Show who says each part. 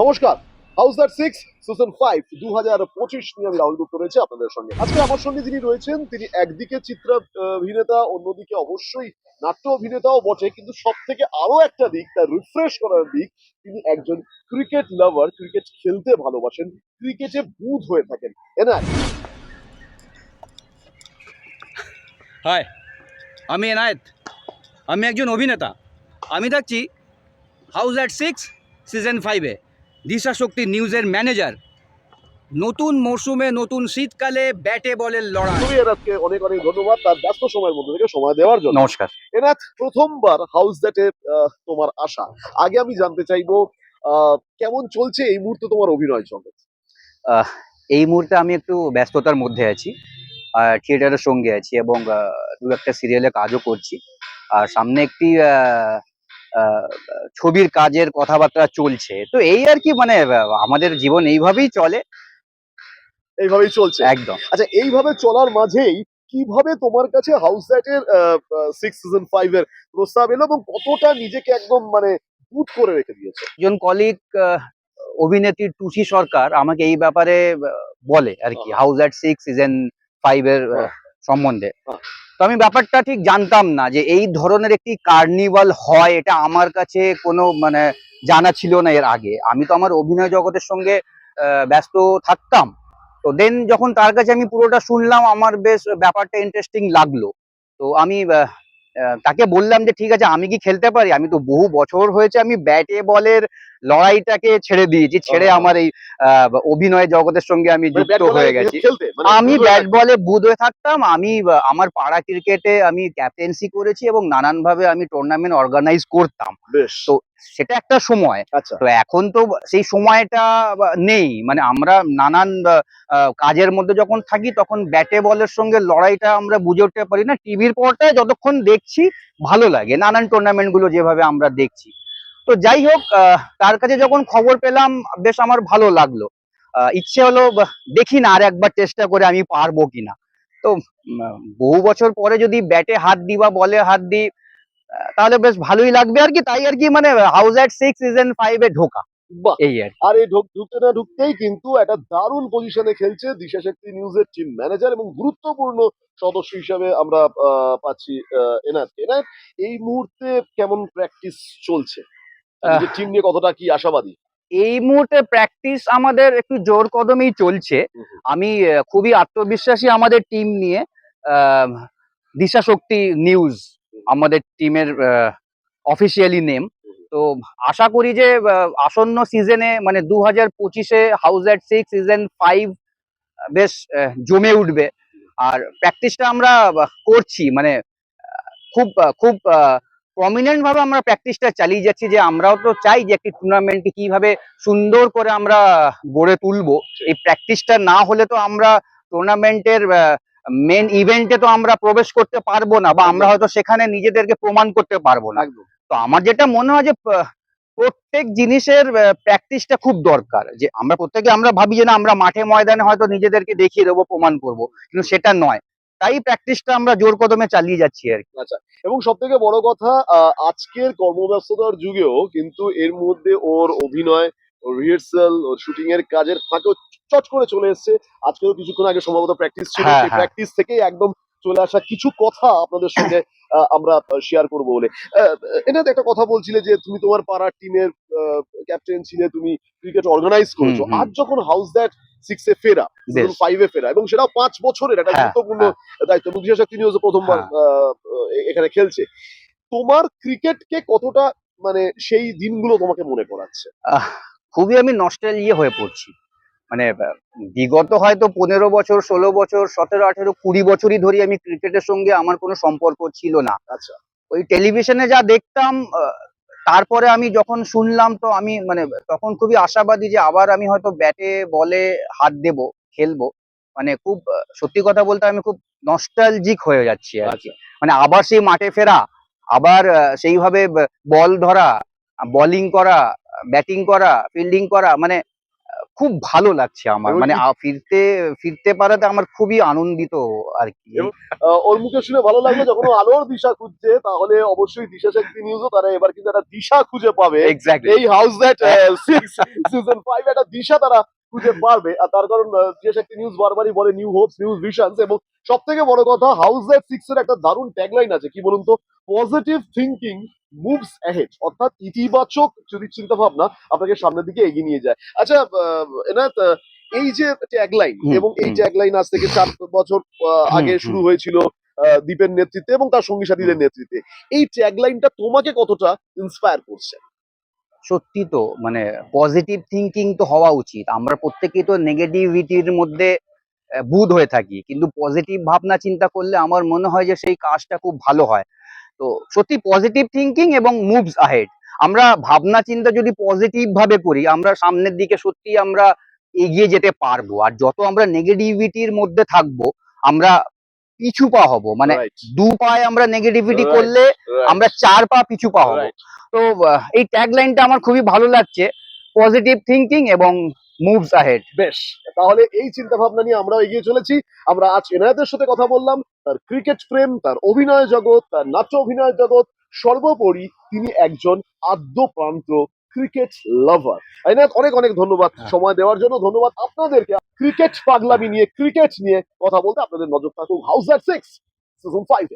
Speaker 1: নমস্কার। House that six season five দু হাজার পঁচিশ নিয়ে আমি রাহুল গুপ্ত রয়েছে আপনাদের সঙ্গে। আজকে আমার সঙ্গে যিনি রয়েছেন, তিনি একদিকে চিত্র অভিনেতা, অন্যদিকে অবশ্যই নাট্য অভিনেতাও বটে, কিন্তু সব থেকে আরও একটা দিক, তার রিফ্রেশ করার দিক, তিনি একজন ক্রিকেট লাভার ক্রিকেট খেলতে ভালোবাসেন ক্রিকেটে বুধ হয়ে থাকেন। এনার
Speaker 2: হাই আমি এনায়েত। আমি একজন অভিনেতা। আমি থাকছি হাউস অ্যাট সিক্স সিজন ফাইভে দিশা শক্তি নিউজের ম্যানেজার। নতুন মরশুমে নতুন শীতকালে ব্যাটে বলের লড়াই।
Speaker 1: এনাথকে অনেক অনেক ধন্যবাদ তার ব্যস্ত সময়ের মধ্যে থেকে সময় দেওয়ার জন্য।
Speaker 2: নমস্কার।
Speaker 1: এনাথ প্রথমবার হাউস দ্যাটে তোমার আশা আগে আমি জানতে চাইব আহ, কেমন চলছে এই মুহূর্তে তোমার অভিনয় জগৎ
Speaker 3: এই মুহূর্তে আমি একটু ব্যস্ততার মধ্যে আছি। আর থিয়েটারের সঙ্গে আছি এবং আহ, দু একটা সিরিয়ালে কাজও করছি। আর সামনে একটি ছবির কাজের কথাবার্তা চলছে। তো এই আর কি মানে আমাদের জীবন এইভাবেই চলে।
Speaker 1: এইভাবেই চলছে।
Speaker 3: একদম।
Speaker 1: আচ্ছা এইভাবে চলার মাঝেই কীভাবে তোমার কাছে হাউস দ্যাটের সিক্স সিজন ফাইভ এর প্রস্তাব এলো এবং কতটা নিজেকে একদম মানে বুট করে রেখে দিয়েছে?
Speaker 3: একজন কলিগ অভিনেত্রী টুসি সরকার আমাকে এই ব্যাপারে বলে আর কি। House at six season five এর। সম্বন্ধে। তো আমি ব্যাপারটা ঠিক জানতাম না যে এই ধরনের একটি কার্নিভাল হয় এটা আমার কাছে কোনো মানে জানা ছিল না এর আগে। আমি তো আমার অভিনয় জগতের সঙ্গে ব্যস্ত থাকতাম। তো দেন যখন তার কাছে আমি পুরোটা শুনলাম আমার বেশ ব্যাপারটা ইন্টারেস্টিং লাগল। তো আমি তাকে বললাম যে ঠিক আছে আমি কি খেলতে পারি? আমি তো বহু বছর হয়েছে আমি ব্যাটে বলের লড়াইটাকে ছেড়ে দিয়েছি ছেড়ে আমার এই অভিনয় জগতের সঙ্গে আমি
Speaker 1: মানে
Speaker 3: যুক্ত হয়ে গেছি।
Speaker 1: মানে
Speaker 3: আমি ব্যাট বলে বুধ হয়ে থাকতাম আমি আমার পাড়া ক্রিকেটে আমি ক্যাপ্টেন্সি করেছি এবং নানানভাবে আমি টুর্নামেন্ট অর্গানাইজ করতাম। তো সেটা একটা সময়।
Speaker 1: আচ্ছা।
Speaker 3: তো এখন তো সেই সময়টা নেই মানে আমরা নানান কাজের মধ্যে যখন থাকি তখন ব্যাটে বলের সঙ্গে লড়াইটা আমরা বুঝে উঠতে পারি না। টিভির পর্দায় যতক্ষণ দেখছি ভালো লাগে। নানান টুর্নামেন্টগুলো যেভাবে আমরা দেখছি। তো যাই হোক তার কাছে যখন খবর পেলাম বেশ আমার ভালো লাগল। ইচ্ছে হলো দেখি না আর একবার চেষ্টা করে আমি পারব কিনা। তো বহু বছর পরে যদি ব্যাটে হাত দিই বা বলে হাত আহ, তাহলে বেশ ভালোই লাগবে আর কি। তাই আর কি মানে হাউস অ্যাট সিক্স সিজন ফাইভে ঢোকা।
Speaker 1: বাহ!
Speaker 3: এই আর
Speaker 1: আর এই ঢুক- ঢুকতে না ঢুকতেই কিন্তু একটা দারুণ পজিশনে খেলছে দিশা শক্তি নিউজের টিম ম্যানেজার এবং গুরুত্বপূর্ণ সদস্য হিসাবে আমরা পাচ্ছি এনাথকে এনাথ এই মুহূর্তে কেমন প্র্যাকটিস চলছে। টিম নিয়ে কতটা কি আশাবাদী?
Speaker 3: এই মুহূর্তে প্র্যাকটিস আমাদের একটু জোর কদমেই চলছে। আমি খুবই আত্মবিশ্বাসী আমাদের টিম নিয়ে দিশা শক্তি নিউজ আমাদের টিমের অফিসিয়ালি নেম তো আশা করি যে আসন্ন সিজনে মানে দু হাজার পঁচিশে house at six season five বেশ জমে উঠবে। আর প্র্যাকটিসটা আমরা করছি। মানে খুব আহ, খুব প্রমিনেন্ট ভাবে আমরা প্র্যাকটিসটা চালিয়ে যাচ্ছি যে আমরাও তো চাই যে একটি টুর্নামেন্টকে কীভাবে সুন্দর করে আমরা গড়ে তুলবো। এই প্র্যাকটিসটা না হলে তো আমরা টুর্নামেন্টের মেন ইভেন্টে তো আমরা প্রবেশ করতে পারব না বা আমরা হয়তো সেখানে নিজেদেরকে প্রমাণ করতে পারব না। তো আমার যেটা মনে হয় যে প্রত্যেক জিনিসের প্র্যাকটিসটা খুব দরকার যে আমরা প্রত্যেকে আমরা ভাবি যে না আমরা মাঠে ময়দানে হয়তো নিজেদেরকে দেখিয়ে দেবো প্রমাণ করব। কিন্তু সেটা নয়। তাই প্র্যাকটিসটা আমরা জোর কদমে চালিয়ে যাচ্ছি আর কি আচ্ছা
Speaker 1: এবং সব থেকে বড় কথা আজকের কর্মব্যস্ততার যুগেও কিন্তু এর মধ্যে ওর অভিনয় রিহার্সাল শুটিং এর কাজের ফাঁকেও চট করে চলে এসেছে আজকেও কিছুক্ষণ আগে সম্ভবত প্র্যাকটিস ছিল
Speaker 3: হ্যাঁ,
Speaker 1: সেই। প্র্যাকটিস থেকেই একদম চলে আসা কিছু কথা আপনাদের সঙ্গে আমরা শেয়ার করব বলে আহ, এটা একটা কথা বলছিলে যে তুমি তোমার পাড়ার টিমের ক্যাপ্টেন ছিলে তুমি ক্রিকেট অর্গানাইজ করেছ। আজ যখন হাউস দ্যাট সিক্স এ ফেরা ফাইভ এ ফেরা এবং সেটাও পাঁচ বছরের একটা
Speaker 3: হ্যাঁ,
Speaker 1: গুরুত্বপূর্ণ দায়িত্ব। এবং বিশেষ তিনি প্রথমবার
Speaker 3: হ্যাঁ।
Speaker 1: এখানে খেলছে। তোমার ক্রিকেটকে কতটা মানে সেই দিনগুলো তোমাকে মনে করাচ্ছে?
Speaker 3: খুবই আমি নস্টালজিয়া হয়ে পড়ছি। মানে বিগত হয়তো পনেরো বছর ষোলো বছর সতেরো আঠেরো কুড়ি বছরই ধরে আমি ক্রিকেটের সঙ্গে আমার কোনো সম্পর্ক ছিল না।
Speaker 1: আচ্ছা।
Speaker 3: ওই টেলিভিশনে যা দেখতাম তারপরে আমি যখন শুনলাম তো আমি মানে তখন খুবই আশাবাদী যে আবার আমি হয়তো ব্যাটে বলে হাত দেব খেলব। মানে খুব সত্যি কথা বলতে আমি খুব নস্টালজিক হয়ে যাচ্ছি আর কি।
Speaker 1: আচ্ছা।
Speaker 3: মানে আবার সেই মাঠে ফেরা আবার সেইভাবে বল ধরা বলিং করা ব্যাটিং করা ফিল্ডিং করা মানে খুব ভালো লাগছে আমার। মানে ফিরতে ফিরতে পারাতে আমার খুবই আনন্দিত আর কি।
Speaker 1: ওর মুখে শুনে ভালো লাগল যখন আলোর দিশা খুঁজছে তাহলে অবশ্যই দিশা শক্তি নিউজও তারা এবার কিন্তু একটা দিশা খুঁজে পাবে। এই house that six season five একটা দিশা তারা খুঁজে পারবে। আর তার কারণ যে শক্তি নিউজ বারবারই বলে নিউ হোপস নিউ ভিশনস এবং সব থেকে বড় কথা হাউস দ্যাট সিক্স এর একটা দারুণ ট্যাগলাইন আছে। কি বলুন তো? পজিটিভ থিঙ্কিং মুভস অ্যাহেড অর্থাৎ ইতিবাচক যদি চিন্তা ভাবনা আপনাকে সামনের দিকে এগিয়ে নিয়ে যায়। আচ্ছা এনায়েত এই যে ট্যাগলাইন এবং এই। ট্যাগলাইন আজ থেকে চার বছর আগে শুরু হয়েছিল দীপের নেতৃত্বে এবং তার সঙ্গী সাথীদের নেতৃত্বে। এই ট্যাগলাইনটা তোমাকে কতটা ইন্সপায়ার করছে?
Speaker 3: সত্যি তো মানে পজিটিভ থিঙ্কিং তো হওয়া উচিত। আমরা প্রত্যেকেই তো নেগেটিভিটির মধ্যে বুধ হয়ে থাকি। কিন্তু পজিটিভ ভাবনা চিন্তা করলে আমার মনে হয় যে সেই কাজটা খুব ভালো হয়। তো সত্যি পজিটিভ থিঙ্কিং এবং মুভস আহেড আমরা ভাবনা চিন্তা যদি পজিটিভ ভাবে করি, আমরা সামনের দিকে সত্যি আমরা এগিয়ে যেতে পারব। আর যত আমরা নেগেটিভিটির মধ্যে থাকব, আমরা পিছু পা হব মানে দু পায়ে আমরা নেগেটিভিটি করলে আমরা চার পা পিছু পা হব। তো এই ট্যাগ লাইনটা আমার খুবই ভালো লাগছে পজিটিভ থিঙ্কিং এবং মুভস আহেড
Speaker 1: বেশ তাহলে এই চিন্তা ভাবনা নিয়ে আমরা এগিয়ে চলেছি। আমরা আজ এনায়েতের সাথে কথা বললাম তার ক্রিকেট প্রেম তার অভিনয় জগৎ তার নাট্য অভিনয় জগৎ সর্বোপরি তিনি একজন আদ্যপ্রান্ত ক্রিকেট লাভার এনায়েত অনেক অনেক ধন্যবাদ
Speaker 3: হ্যাঁ।
Speaker 1: সময় দেওয়ার জন্য। ধন্যবাদ আপনাদেরকে। ক্রিকেট পাগলামি নিয়ে ক্রিকেট নিয়ে কথা বলতে আপনাদের নজর থাকুক house at six season five